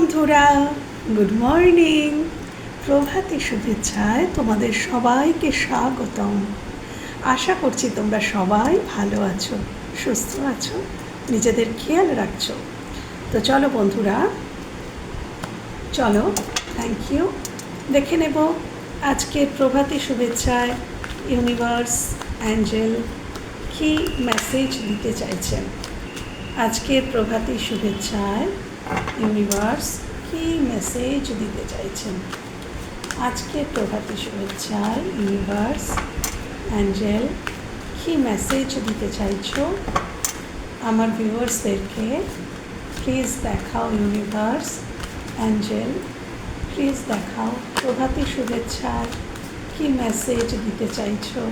বন্ধুরা good morning প্রভাতী শুভেচ্ছায় তোমাদের সবাইকে স্বাগতম। আশা করছি তোমরা সবাই ভালো আছো, সুস্থ আছো, নিজেদের খেয়াল রাখছো। তো চলো বন্ধুরা, চলো থ্যাংক ইউ দেখে নেব আজকের প্রভাতী শুভেচ্ছায় ইউনিভার্স অ্যাঞ্জেল কী মেসেজ দিতে চাইছেন। আজকের প্রভাতী শুভেচ্ছায় ইউনিভার্স কি মেসেজ দিতে চাইছেন। আজকের প্রভাতী শুভেচ্ছায় ইউনিভার্স অ্যাঞ্জেল, কি মেসেজ দিতে চাইছো? আমার ভিউয়ার্সদেরকে প্লিজ দেখাও ইউনিভার্স অ্যাঞ্জেল, প্লিজ দেখাও। প্রভাতী শুভেচ্ছার কী মেসেজ দিতে চাইছো?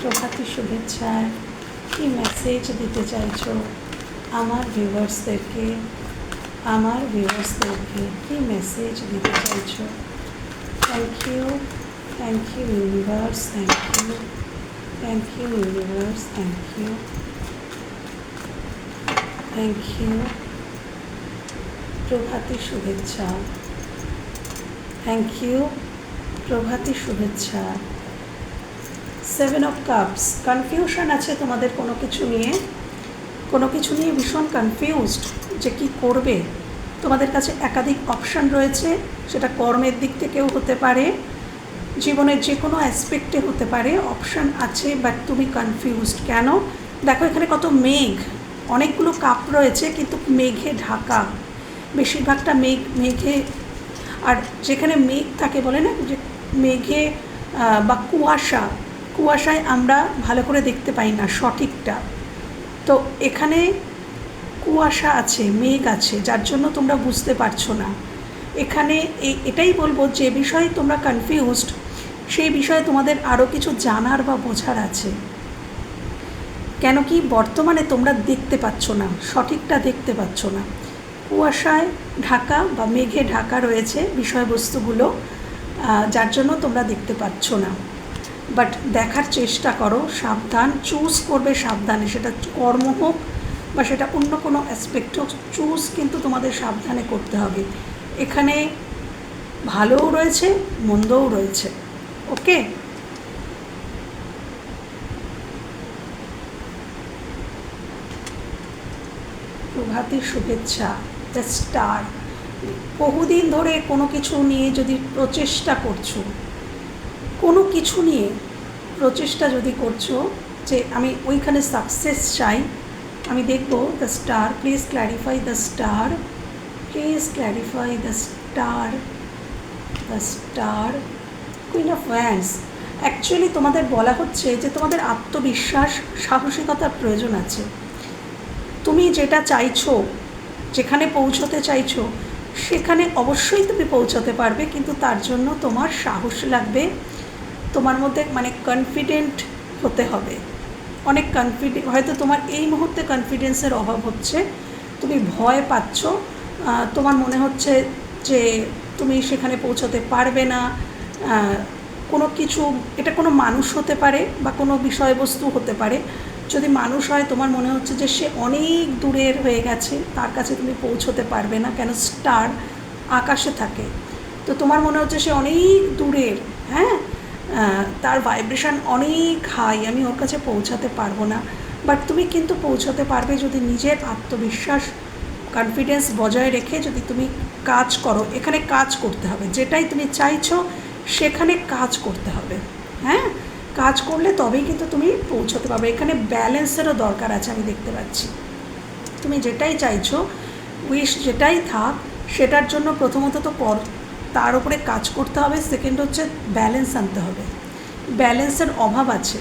প্রভাতী শুভেচ্ছায় কী মেসেজ দিতে চাইছো? আমার ভিউয়ার্সদেরকে আমার ভিউয়ার্সদেরকে কী মেসেজ দিতে চাইছো? Thank you thank you universe thank you thank you universe thank you thank you প্রভাতী শুভেচ্ছা থ্যাংক ইউ প্রভাতী শুভেচ্ছা সেভেন অফ কাপস কনফিউশন আছে তোমাদের কোনো কিছু নিয়ে? কোনো কিছু নিয়ে ভীষণ কনফিউজড যে কি করবে। তোমাদের কাছে একাধিক অপশান রয়েছে, সেটা কর্মের দিক থেকেও হতে পারে, জীবনের যে কোনো অ্যাসপেক্টে হতে পারে অপশান আছে বাট তুমি কনফিউজড কেন? দেখো, এখানে কত মেঘ, অনেকগুলো কাপ রয়েছে, কিন্তু মেঘে ঢাকা, বেশিরভাগটা মেঘ, মেঘে, আর যেখানে মেঘ থাকে বলে না, যে মেঘে বা কুয়াশা, কুয়াশায় আমরা ভালো করে দেখতে পাই না সঠিকটা। তো এখানে কুয়াশা আছে, মেঘ আছে, যার জন্য তোমরা বুঝতে পারছ না। এখানে এটাই বলব যে বিষয়ে তোমরা কনফিউজড সেই বিষয়ে তোমাদের আরও কিছু জানার বা বোঝার আছে। কেন কি বর্তমানে তোমরা দেখতে পাচ্ছ না, সঠিকটা দেখতে পাচ্ছ না। কুয়াশায় ঢাকা বা মেঘে ঢাকা রয়েছে বিষয়বস্তুগুলো যার জন্য তোমরা দেখতে পাচ্ছ না। বাট দেখার চেষ্টা করো, সাবধান চুজ করবে সাবধানে, সেটা কর্ম হোক বা সেটা অন্য কোনো অ্যাসপেক্ট হোক চুজ কিন্তু তোমাদের সাবধানে করতে হবে। এখানে ভালোও রয়েছে, মন্দও রয়েছে ওকে প্রভাতের শুভেচ্ছা দ্য স্টার বহুদিন ধরে কোনো কিছু নিয়ে যদি প্রচেষ্টা করছ কোনো কিছু নিয়ে প্রচেষ্টা যদি করছ যে আমি ওইখানে সাকসেস চাই, আমি দেখব the star please clarify the star please clarify the star the star queen of wands actually তোমাদের বলা হচ্ছে যে তোমাদের আত্মবিশ্বাস, সাহসিকতার প্রয়োজন আছে। তুমি যেটা চাইছো, যেখানে পৌঁছতে চাইছো, সেখানে অবশ্যই তুমি পৌঁছাতে পারবে, কিন্তু তার জন্য তোমার সাহস লাগবে। তোমার মধ্যে মানে কনফিডেন্ট হতে হবে। অনেক কনফিডেন্ট হয়তো তোমার এই মুহূর্তে কনফিডেন্সের অভাব হচ্ছে। তুমি ভয় পাচ্ছ তোমার মনে হচ্ছে যে তুমি সেখানে পৌঁছতে পারবে না। কোনো কিছু, এটা কোনো মানুষ হতে পারে বা কোনো বিষয়বস্তু হতে পারে। যদি মানুষ হয়, তোমার মনে হচ্ছে যে সে অনেক দূরের হয়ে গেছে, তার কাছে তুমি পৌঁছতে পারবে না, কেন স্টার আকাশে থাকে। তো তোমার মনে হচ্ছে সে অনেক দূরের হ্যাঁ? তার ভাইব্রেশন অনেক হাই আমি ওর কাছে পৌঁছাতে পারব না। বাট তুমি কিন্তু পৌঁছাতে পারবে যদি নিজের আত্মবিশ্বাস কনফিডেন্স বজায় রেখে যদি তুমি কাজ করো। এখানে কাজ করতে হবে। যেটাই তুমি চাইছো, সেখানে কাজ করতে হবে। হ্যাঁ? কাজ করলে তবেই কিন্তু তুমি পৌঁছতে পারবে। এখানে ব্যালেন্সেরও দরকার আছে, আমি দেখতে পাচ্ছি। তুমি যেটাই চাইছো উইশ যেটাই থাক, সেটার জন্য প্রথমত তো তার উপরে কাজ করতে হবে সেকেন্ড হচ্ছে ব্যালেন্স আনতে হবে। ব্যালেন্সের অভাব আছে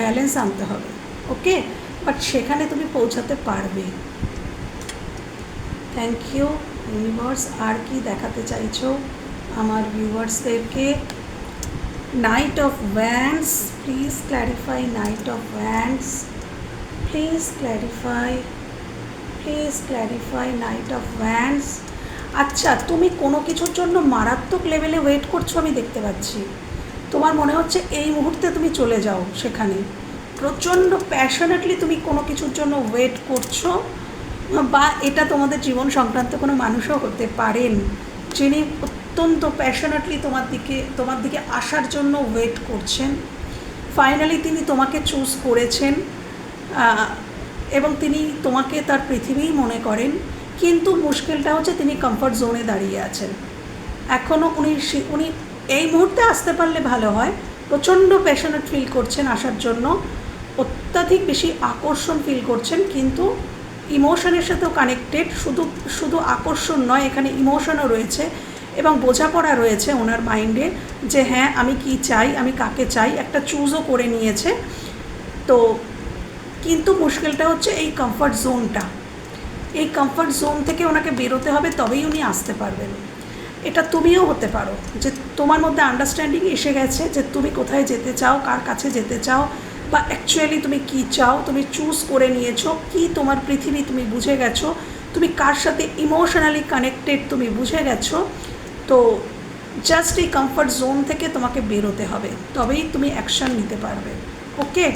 ব্যালেন্স আনতে হবে ওকে বাট সেখানে তুমি পৌঁছাতে পারবে। থ্যাংক ইউ ইউনিভার্স আর কি দেখাতে চাইছো আমার ভিউয়ার্সদেরকে knight of wands please clarify knight of wands please clarify please clarify knight of wands আচ্ছা তুমি কোনো কিছুর জন্য মারাত্মক লেভেলে ওয়েট করছ আমি দেখতে পাচ্ছি। তোমার মনে হচ্ছে এই মুহূর্তে তুমি চলে যাও সেখানে। প্রচণ্ড প্যাশনেটলি তুমি কোনো কিছুর জন্য ওয়েট করছ, বা এটা তোমাদের জীবন সংক্রান্ত কোনো মানুষও হতে পারেন, যিনি অত্যন্ত প্যাশনেটলি তোমার দিকে তোমার দিকে আসার জন্য ওয়েট করছেন। ফাইনালি তিনি তোমাকে চুজ করেছেন এবং তিনি তোমাকে তার পৃথিবীই মনে করেন। কিন্তু মুশকিলটা হচ্ছে তিনি কমফর্ট জোনে দাঁড়িয়ে আছেন। এখনও উনি উনি এই মুহূর্তে আসতে পারলে ভালো হয়। প্রচণ্ড প্যাশনেট ফিল করছেন আসার জন্য। অত্যাধিক বেশি আকর্ষণ ফিল করছেন, কিন্তু ইমোশনের সাথেও কানেক্টেড শুধু শুধু আকর্ষণ নয়, এখানে ইমোশনও রয়েছে এবং বোঝাপড়া রয়েছে ওনার মাইন্ডে যে হ্যাঁ আমি কি চাই, আমি কাকে চাই, একটা চুজও করে নিয়েছে। তো, কিন্তু মুশকিলটা হচ্ছে এই কমফর্ট জোনটা এই কমফর্ট জোন থেকে ওনাকে বেরোতে হবে তবেই উনি আসতে পারবেন। এটা তুমিও হতে পারো যে তোমার মধ্যে আন্ডারস্ট্যান্ডিং এসে গেছে যে তুমি কোথায় যেতে চাও, কার কাছে যেতে চাও বা অ্যাকচুয়ালি তুমি কি চাও, তুমি চুজ করে নিয়েছো, কি তোমার পৃথিবী তুমি বুঝে গেছো, তুমি কার সাথে ইমোশনালি কানেক্টেড তুমি বুঝে গেছো, তো জাস্ট এই কমফর্ট জোন থেকে তোমাকে বেরোতে হবে, তবেই তুমি অ্যাকশন নিতে পারবে। ওকে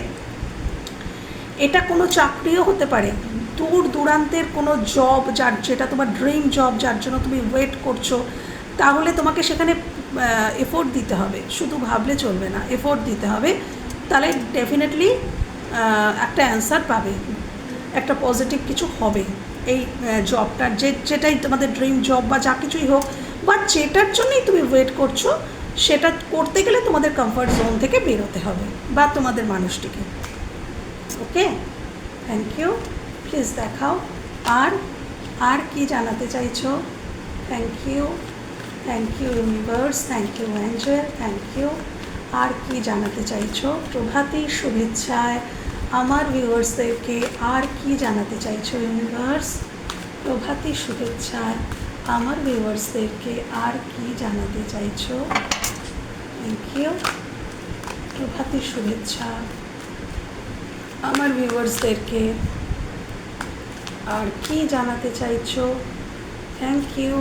এটা কোনো চাকরিও হতে পারে দূর দূরান্তের কোনো জব যার, যেটা তোমার ড্রিম জব যার জন্য তুমি ওয়েট করছ, তাহলে তোমাকে সেখানে এফোর্ট দিতে হবে। শুধু ভাবলে চলবে না এফোর্ট দিতে হবে। তাহলে ডেফিনেটলি একটা অ্যান্সার পাবে। একটা পজিটিভ কিছু হবে এই জবটার যে, যেটাই তোমাদের ড্রিম জব বা যা কিছুই হোক বা যেটার জন্যই তুমি ওয়েট করছ, সেটা করতে গেলে তোমাদের কমফর্ট জোন থেকে বেরোতে হবে, বা তোমাদের মানুষটিকে। ওকে থ্যাংক ইউ প্লিজ দেখাও। আর আর কি জানাতে চাইছো? Thank you thank you universe thank you angel thank you আর কি জানাতে চাইছো? প্রভাতী, শুভেচ্ছায় আমার ভিউয়ার্সদেরকে আর কি জানাতে চাইছো ইউনিভার্স প্রভাতী, শুভেচ্ছায় আমার ভিউয়ার্সদেরকে আর কি জানাতে চাইছো? থ্যাংক ইউ প্রভাতী, শুভেচ্ছা। আমার ভিউয়ার্সদেরকে আর কি জানাতে চাইছো? Thank you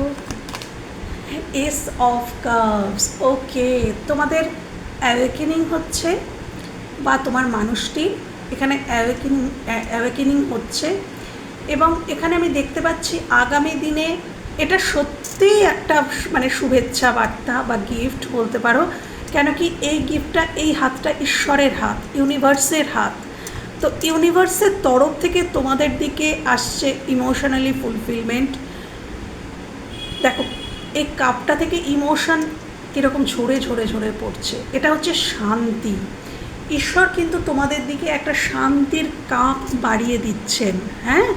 ace of cups okay তোমাদের অ্যাওয়েকেনিং হচ্ছে বা তোমার মানুষটি এখানে অ্যাওয়েকেনিং অ্যাওয়েকেনিং হচ্ছে এবং এখানে আমি দেখতে পাচ্ছি আগামী দিনে এটা সত্যিই একটা মানে শুভেচ্ছা বার্তা বা গিফট বলতে পারো। কেন কি এই গিফটটা এই হাতটা ঈশ্বরের হাত ইউনিভার্সের হাত। তো ইউনিভার্সের তরফ থেকে তোমাদের দিকে আসছে ইমোশনালি ফুলফিলমেন্ট দেখো, এই কাপটা থেকে ইমোশন কীরকম ঝরে ঝরে ঝরে পড়ছে। এটা হচ্ছে শান্তি। ঈশ্বর কিন্তু তোমাদের দিকে একটা শান্তির কাপ বাড়িয়ে দিচ্ছেন হ্যাঁ?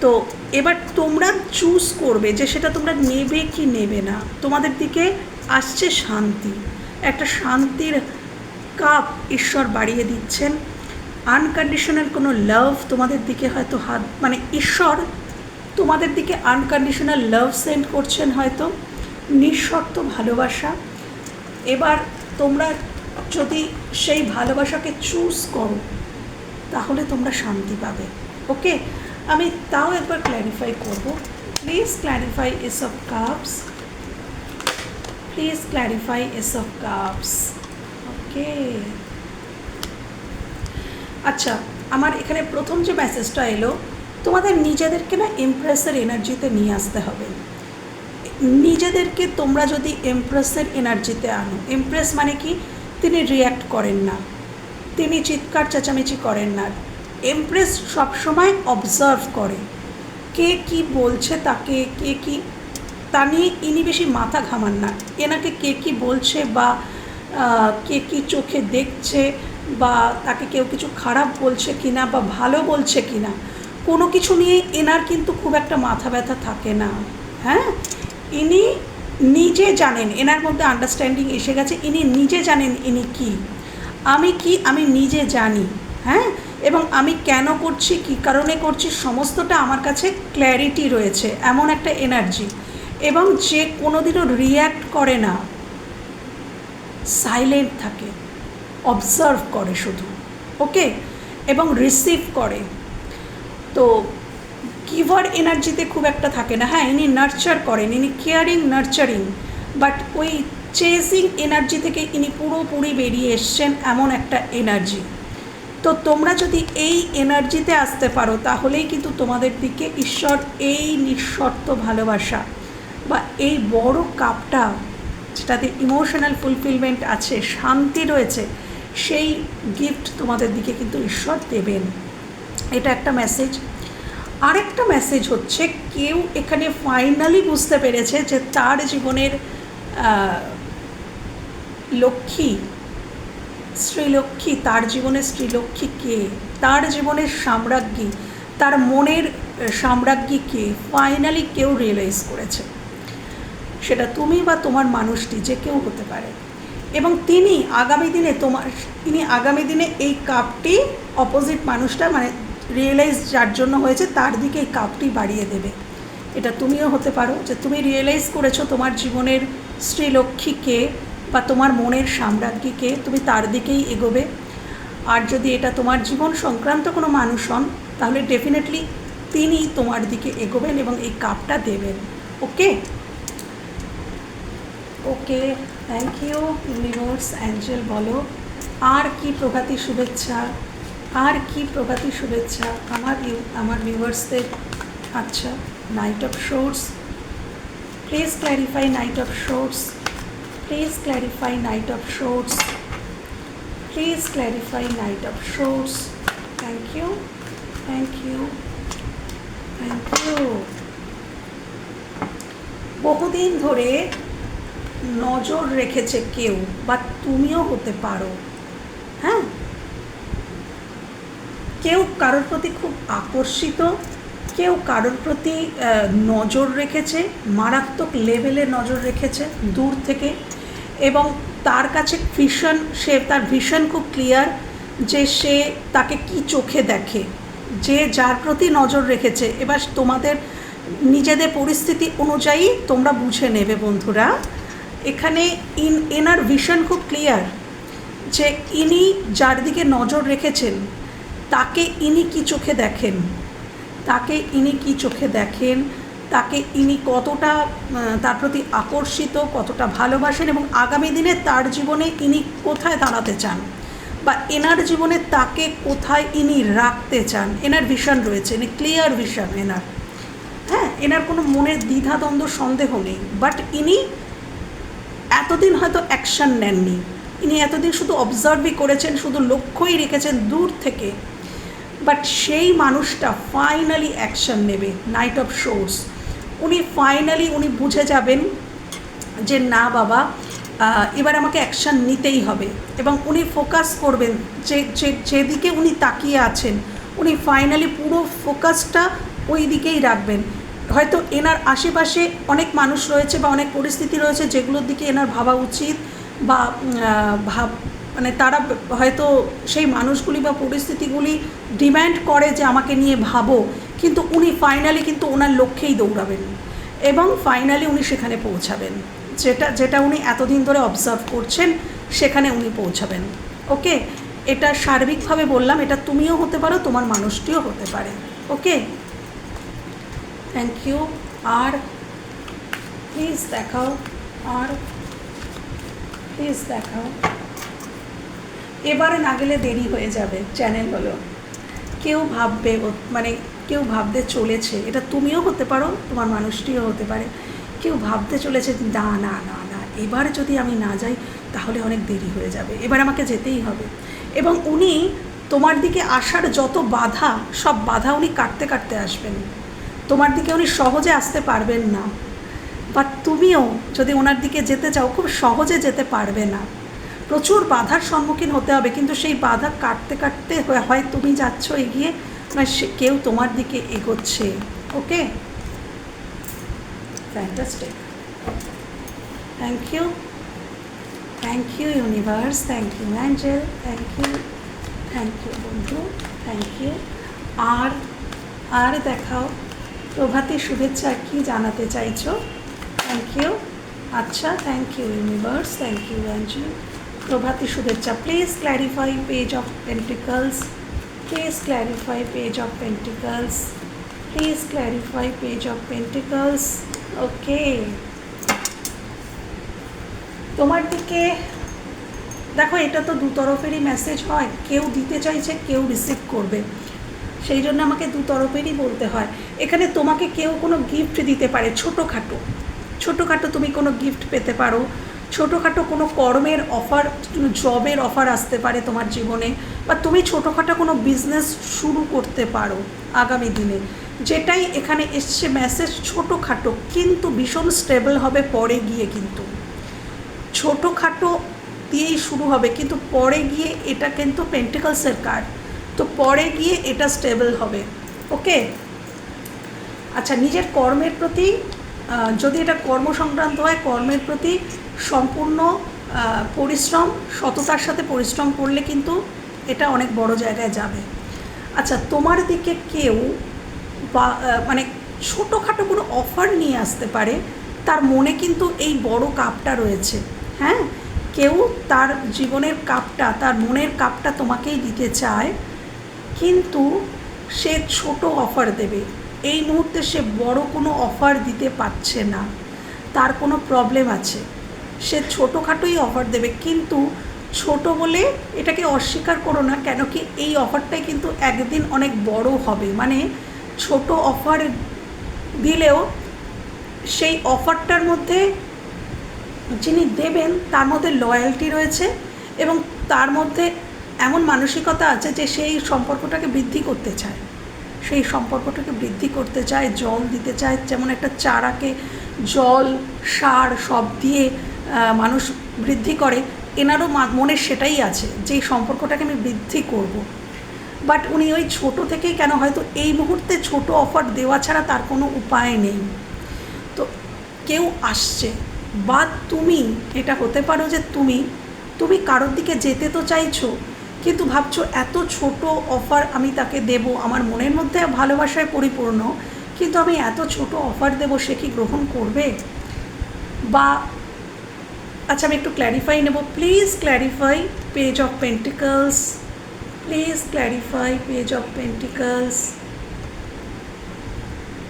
তো এবার তোমরা চুজ করবে যে সেটা তোমরা নেবে কি নেবে না। তোমাদের দিকে আসছে শান্তি। একটা শান্তির কাপ ঈশ্বর বাড়িয়ে দিচ্ছেন। আনকন্ডিশনাল কোনো লাভ তোমাদের দিকে হয়তো হাত মানে ঈশ্বর তোমাদের দিকে আনকন্ডিশনাল লাভ সেন্ড করছেন হয়তো, নিঃশর্ত ভালোবাসা। এবার তোমরা যদি সেই ভালোবাসাকে চুজ করো, তাহলে তোমরা শান্তি পাবে। ওকে আমি তাও একবার ক্ল্যারিফাই করব। Please clarify ace of cups please clarify ace of cups okay আচ্ছা আমার এখানে প্রথম যে মেসেজটা এলো, তোমাদের নিজেদেরকে না এমপ্রেসের এনার্জিতে নিয়ে আসতে হবে। নিজেদেরকে তোমরা যদি এমপ্রেসের এনার্জিতে আনো এমপ্রেস মানে কি? তিনি রিয়্যাক্ট করেন না, তিনি চিৎকার, চেঁচামেচি করেন না। এমপ্রেস সবসময় অবজার্ভ করে, কে কি বলছে তাকে, কে কি, তা নিয়ে ইনি বেশি মাথা ঘামান না। এনাকে কে কি বলছে বা কে কি চোখে দেখছে বা তাকে কেউ কিছু খারাপ বলছে কিনা বা ভালো বলছে কি না কোনো কিছু নিয়ে এনার কিন্তু খুব একটা মাথা ব্যথা থাকে না। হ্যাঁ? ইনি নিজে জানেন, এনার মধ্যে আন্ডারস্ট্যান্ডিং এসে গেছে, ইনি নিজে জানেন ইনি কি। আমি কি আমি নিজে জানি হ্যাঁ? এবং আমি কেন করছি, কি কারণে করছি, সমস্তটা আমার কাছে ক্ল্যারিটি রয়েছে, এমন একটা এনার্জি এবং যে কোনোদিনও রিয়্যাক্ট করে না সাইলেন্ট থাকে। অবজার্ভ করে শুধু ওকে এবং রিসিভ করে। তো গিভার এনার্জিতে খুব একটা থাকে না। হ্যাঁ ইনি নার্চার করেন, ইনি কেয়ারিং, নার্চারিং বাট ওই চেজিং এনার্জি থেকে ইনি পুরোপুরি বেরিয়ে এসছেন এমন একটা এনার্জি। তো তোমরা যদি এই এনার্জিতে আসতে পারো, তাহলেই কিন্তু তোমাদের দিকে ঈশ্বর এই নিঃশর্ত ভালোবাসা বা এই বড় কাপটা, যেটাতে ইমোশনাল ফুলফিলমেন্ট আছে, শান্তি রয়েছে সেই গিফট তোমাদের দিকে কিন্তু ঈশ্বর দেবেন। এটা একটা মেসেজ আরেকটা মেসেজ হচ্ছে, কেউ এখানে ফাইনালি বুঝতে পেরেছে যে তার জীবনের লক্ষ্মী শ্রীলক্ষ্মী তার জীবনের শ্রীলক্ষ্মী কে? তার জীবনের সাম্রাজ্ঞী, তার মনের সাম্রাজ্ঞী কে? ফাইনালি কেউ রিয়েলাইজ করেছে। সেটা তুমি বা তোমার মানুষটি, যে কেউ হতে পারে। এবং তিনি আগামী দিনে তোমার, তিনি আগামী দিনে এই কাপটি অপোজিট মানুষটা মানে রিয়েলাইজ যার জন্য হয়েছে, তার দিকে এই কাপটি বাড়িয়ে দেবে। এটা তুমিও হতে পারো যে তুমি রিয়েলাইজ করেছ তোমার জীবনের শ্রীলক্ষ্মীকে বা তোমার মনের সাম্রাজ্ঞীকে, তুমি তার দিকেই এগোবে। আর যদি এটা তোমার জীবন সংক্রান্ত কোনো মানুষ হন, তাহলে ডেফিনেটলি তিনি তোমার দিকে এগোবেন এবং এই কাপটা দেবেন। Okay okay thank you universe angel বলো। আর কি প্রভাতী শুভেচ্ছা? আর কি প্রভাতী শুভেচ্ছা? আমার আমার ভিউয়ার্সদের আচ্ছা knight of swords please clarify knight of swords please clarify knight of swords please clarify knight of swords thank you thank you thank you বহুদিন ধরে নজর রেখেছে কেউ বা তুমিও হতে পারো হ্যাঁ? কেউ কারোর প্রতি খুব আকর্ষিত কেউ কারোর প্রতি নজর রেখেছে মারাত্মক লেভেলে নজর রেখেছে দূর থেকে এবং তার কাছে ভিশন সে তার ভিশন খুব ক্লিয়ার যে সে তাকে কি চোখে দেখে যে যার প্রতি নজর রেখেছে। এবার তোমাদের নিজেদের পরিস্থিতি অনুযায়ী তোমরা বুঝে নেবে বন্ধুরা। এখানে ইন, এনার ভিশন খুব ক্লিয়ার যে ইনি যার দিকে নজর রেখেছেন, তাকে ইনি কি চোখে দেখেন, তাকে ইনি কি চোখে দেখেন, তাকে ইনি কতটা তার প্রতি আকর্ষিত, কতটা ভালোবাসেন এবং আগামী দিনে তার জীবনে ইনি কোথায় দাঁড়াতে চান বা এনার জীবনে তাকে কোথায় ইনি রাখতে চান, এনার ভিশন রয়েছে ইনি ক্লিয়ার ভিশন এনার। হ্যাঁ এনার কোনো মনের দ্বিধাদ্বন্দ্ব, সন্দেহ নেই বাট ইনি এতদিন হয়তো অ্যাকশন নেননি। ইনি এতদিন শুধু অবজার্ভই করেছেন, শুধু লক্ষ্যই রেখেছেন দূর থেকে। বাট সেই মানুষটা ফাইনালি অ্যাকশন নেবে নাইট অফ শোর্স উনি ফাইনালি উনি বুঝে যাবেন যে না বাবা এবার আমাকে অ্যাকশান নিতেই হবে। এবং উনি ফোকাস করবেন যে যে, যেদিকে উনি তাকিয়ে আছেন, উনি ফাইনালি পুরো ফোকাসটা ওই দিকেই রাখবেন। হয়তো এনার আশেপাশে অনেক মানুষ রয়েছে বা অনেক পরিস্থিতি রয়েছে যেগুলোর দিকে এনার ভাবা উচিত বা ভাব মানে তারা হয়তো সেই মানুষগুলি বা পরিস্থিতিগুলি ডিম্যান্ড করে যে আমাকে নিয়ে ভাবো, কিন্তু উনি ফাইনালি কিন্তু ওনার লক্ষ্যেই দৌড়াবেন এবং ফাইনালি উনি সেখানে পৌঁছাবেন। যেটা যেটা উনি এতদিন ধরে অবজার্ভ করছেন, সেখানে উনি পৌঁছাবেন। ওকে? এটা সার্বিকভাবে বললাম, এটা তুমিও হতে পারো, তোমার মানুষটিও হতে পারে। ওকে? থ্যাংক ইউ আর প্লিজ দেখাও। আর প্লিজ দেখাও। এবারে না গেলে দেরি হয়ে যাবে চ্যানেল হলো। কেউ ভাববে মানে কেউ ভাবতে চলেছে। এটা তুমিও হতে পারো, তোমার মানুষটিও হতে পারে। কেউ ভাবতে চলেছে, না না না না, এবার যদি আমি না যাই, তাহলে অনেক দেরি হয়ে যাবে। এবার আমাকে যেতেই হবে। এবং উনি তোমার দিকে আসার যত বাধা, সব বাধা উনি কাটতে কাটতে আসবেন। তোমার দিকে উনি সহজে আসতে পারবেন না। বাট তুমিও যদি ওনার দিকে যেতে চাও, খুব সহজে যেতে পারবে না। প্রচুর বাধার সম্মুখীন হতে হবে, কিন্তু সেই বাধা কাটতে কাটতে হয়- তুমি যাচ্ছ এগিয়ে, না সে কেউ তোমার দিকে এগোচ্ছে। Okay? Fantastic thank you thank you universe thank you angel thank you thank you বন্ধু. থ্যাংক ইউ আর আর দেখাও। প্রভাতী শুভেচ্ছা, কি জানাতে চাইছো? থ্যাংক ইউ আচ্ছা thank you universe thank you angel প্রভাতী শুভেচ্ছা please clarify page of pentacles please clarify page of pentacles please clarify page of pentacles okay তোমার দিকে, দেখো, এটা তো দু তরফেরই মেসেজ হয়, কেউ দিতে চাইছে, কেউ রিসিভ করবে। সেই জন্য আমাকে দু তরফেরই বলতে হয়। এখানে তোমাকে কেউ কোনো গিফট দিতে পারে, ছোটোখাটো। ছোটোখাটো তুমি কোনো গিফট পেতে পারো। ছোটোখাটো কোনো কর্মের অফার জবের অফার আসতে পারে তোমার জীবনে বা তুমি ছোটোখাটো কোনো বিজনেস শুরু করতে পারো আগামী দিনে। যেটাই এখানে এসছে মেসেজ ছোটোখাটো, কিন্তু ভীষণ স্টেবল হবে পরে গিয়ে কিন্তু। ছোটোখাটো দিয়েই শুরু হবে, কিন্তু পরে গিয়ে এটা কিন্তু পেন্টিকলসের কার্ড তো পরে গিয়ে এটা স্টেবল হবে ওকে আচ্ছা নিজের কর্মের প্রতি যদি এটা কর্ম সংক্রান্ত হয়, কর্মের প্রতি সম্পূর্ণ পরিশ্রম, সততার সাথে পরিশ্রম করলে কিন্তু এটা অনেক বড় জায়গায় যাবে। আচ্ছা তোমার দিকে কেউ বা মানে ছোটোখাটো কোনো অফার নিয়ে আসতে পারে, তার মনে কিন্তু এই বড় কাপটা রয়েছে হ্যাঁ? কেউ তার জীবনের কাপটা, তার মনের কাপটা তোমাকেই দিতে চায় কিন্তু সে ছোট অফার দেবে। এই মুহূর্তে সে বড় কোনো অফার দিতে পারছে না। তার কোনো প্রবলেম আছে। সে ছোটোখাটোই অফার দেবে। কিন্তু ছোট বলে এটাকে অস্বীকার করো না, কেন কি এই অফারটাই কিন্তু একদিন অনেক বড় হবে। মানে ছোট অফার দিলেও সেই অফারটার মধ্যে যিনি দেবেন, তার মধ্যে লয়্যালটি রয়েছে এবং তার মধ্যে এমন মানসিকতা আছে যে সেই সম্পর্কটাকে বৃদ্ধি করতে চায় সেই সম্পর্কটাকে বৃদ্ধি করতে চায়, জল দিতে চায়, যেমন একটা চারাকে জল, সার সব দিয়ে মানুষ বৃদ্ধি করে, এনারও মনে সেটাই আছে যে সম্পর্কটাকে আমি বৃদ্ধি করব। বাট উনি ওই ছোট থেকেই কেন হয়তো এই মুহূর্তে ছোট অফার দেওয়া ছাড়া তার কোনো উপায় নেই তো কেউ আসছে, বা তুমি, এটা হতে পারো যে তুমি তুমি কারোর দিকে যেতে তো চাইছো কিন্তু ভাবছ, এত ছোট অফার আমি তাকে দেব? আমার মনের মধ্যে ভালোবাসায় পরিপূর্ণ, কিন্তু আমি এত ছোট অফার দেব, সে কি গ্রহণ করবে? বা আচ্ছা আমি একটু ক্ল্যারিফাই নেব। Please clarify page of pentacles please clarify page of pentacles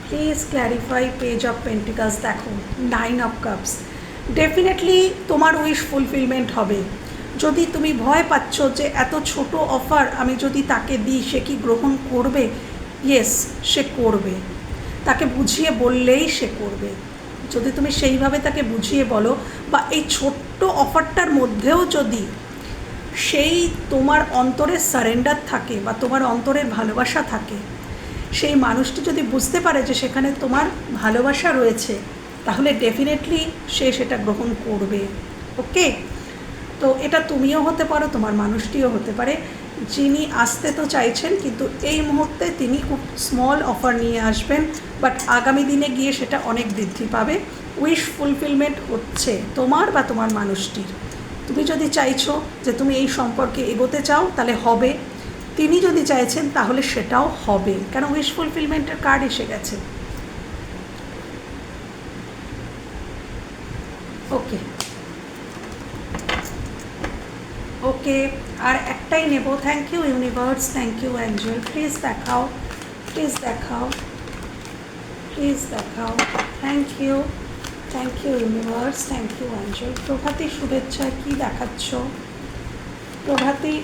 please clarify page of pentacles দেখো নাইন অফ কাপস ডেফিনেটলি তোমার উইশ ফুলফিলমেন্ট হবে। যদি তুমি ভয় পাচ্ছ যে এত ছোট অফার আমি যদি তাকে দিই, সে কি গ্রহণ করবে? ইয়েস সে করবে। তাকে বুঝিয়ে বললেই সে করবে। যদি তুমি সেইভাবে তাকে বুঝিয়ে বলো, বা এই ছোট্ট অফারটার মধ্যেও যদি সেই তোমার অন্তরের সারেন্ডার থাকে, বা তোমার অন্তরের ভালোবাসা থাকে, সেই মানুষটি যদি বুঝতে পারে যে সেখানে তোমার ভালোবাসা রয়েছে, তাহলে ডেফিনেটলি সে সেটা গ্রহণ করবে। ওকে তো এটা তুমিও হতে পারো, তোমার মানুষটিও হতে পারে। যিনি আসতে তো চাইছেন, কিন্তু এই মুহূর্তে তিনি খুব স্মল অফার নিয়ে আসবেন বাট আগামী দিনে গিয়ে সেটা অনেক বৃদ্ধি পাবে। উইশ ফুলফিলমেন্ট হচ্ছে তোমার বা তোমার মানুষটির। তুমি যদি চাইছো যে তুমি এই সম্পর্কে এগোতে চাও, তাহলে হবে। তিনি যদি চাইছেন, তাহলে সেটাও হবে। কেন? উইশ ফুলফিলমেন্টের কার্ড এসে গেছে ওকে ওকে আর একটাই নেব। Thank you universe thank you angel please দেখাও। প্লিজ দেখাও। প্লিজ দেখাও। Thank you thank you universe thank you angel প্রভাতী, শুভেচ্ছা। কি দেখাচ্ছ? প্রভাতী,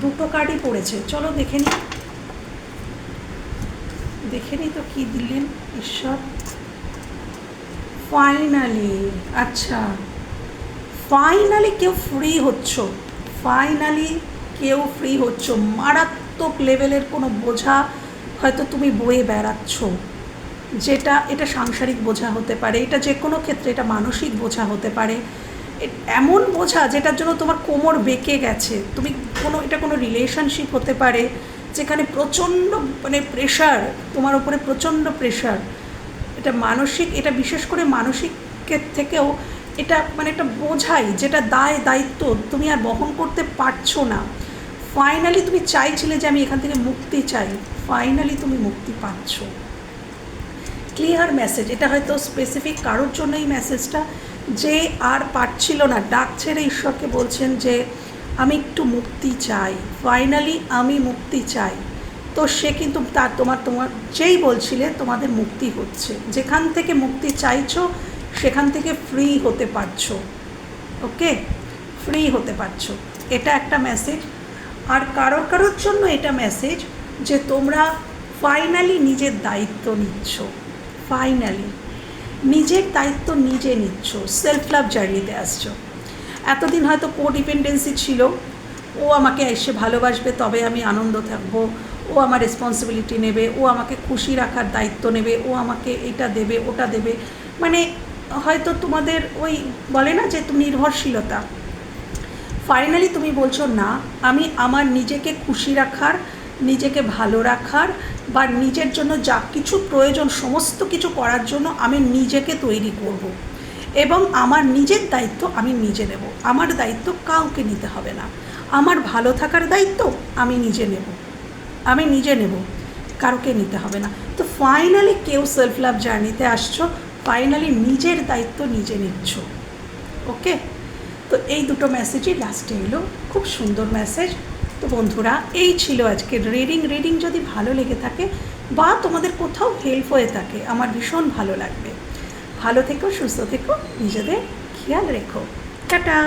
দুটো কার্ডই পড়েছে। চলো দেখে নিই দেখে নিই তো কী দিলেন? ঈশ্বর। ফাইনালি আচ্ছা। ফাইনালি কেউ ফ্রি হচ্ছ। ফাইনালি কেউ ফ্রি হচ্ছ। মারাত্মক লেভেলের কোনো বোঝা হয়তো তুমি বয়ে বেড়াচ্ছ। যেটা, এটা সাংসারিক বোঝা হতে পারে, এটা যে কোনো ক্ষেত্রে এটা মানসিক বোঝা হতে পারে। এমন বোঝা যেটার জন্য তোমার কোমর বেঁকে গেছে। তুমি কোনো, এটা কোনো রিলেশনশিপ হতে পারে, যেখানে প্রচণ্ড মানে প্রেশার তোমার উপরে প্রচণ্ড প্রেশার এটা মানসিক, এটা বিশেষ করে মানসিকের থেকেও এটা মানে একটা বোঝাই যেটা দায়, দায়িত্ব তুমি আর বহন করতে পারছ না। ফাইনালি তুমি চাইছিলে যে আমি এখান থেকে মুক্তি চাই। ফাইনালি তুমি মুক্তি পাচ্ছ। ক্লিয়ার মেসেজ এটা হয়তো স্পেসিফিক কারোর জন্য এই মেসেজটা যে আর পারছিল না, ডাক ছেড়ে ঈশ্বরকে বলছেন যে, আমি একটু মুক্তি চাই। ফাইনালি আমি মুক্তি চাই। তো সে কিন্তু তার তোমার তোমার যেই বলছিলে তোমাদের মুক্তি হচ্ছে। যেখান থেকে মুক্তি চাইছো সেখান থেকে ফ্রি হতে পারছ ওকে ফ্রি হতে পারছ। এটা একটা মেসেজ আর কারোর কারোর জন্য এটা মেসেজ যে তোমরা ফাইনালি নিজের দায়িত্ব নিচ্ছ। ফাইনালি নিজের দায়িত্ব নিজে নিচ্ছ। সেলফ লাভ জার্নিতে আসছো। এতদিন হয়তো কো ডিপেন্ডেন্সি ছিল। ও আমাকে এসে ভালোবাসবে, তবে আমি আনন্দ থাকব। ও আমার রেসপন্সিবিলিটি নেবে। ও আমাকে খুশি রাখার দায়িত্ব নেবে। ও আমাকে এটা দেবে, ওটা দেবে। মানে হয়তো তোমাদের ওই বলে না যে তুমি নির্ভরশীলতা। ফাইনালি তুমি বলছো, না, আমি আমার নিজেকে খুশি রাখার, নিজেকে ভালো রাখার বা নিজের জন্য যা কিছু প্রয়োজন, সমস্ত কিছু করার জন্য আমি নিজেকে তৈরি করব। এবং আমার নিজের দায়িত্ব আমি নিজে নেব। আমার দায়িত্ব কাউকে নিতে হবে না। আমার ভালো থাকার দায়িত্ব আমি নিজে নেব। আমি নিজে নেব। কারোকে নিতে হবে না। তো ফাইনালি কেউ সেলফ লাভ জার্নিতে আসছো। ফাইনালি নিজের দায়িত্ব নিজে নিচ্ছ। ওকে? তো এই দুটো মেসেজই লাস্টে এলো। খুব সুন্দর মেসেজ তো বন্ধুরা, এই ছিল আজকের রিডিং রিডিং যদি ভালো লেগে থাকে বা তোমাদের কোথাও হেল্প হয়ে থাকে, আমার ভীষণ ভালো লাগবে। ভালো থেকো, সুস্থ থেকো, নিজেদের খেয়াল রেখো। টাটা!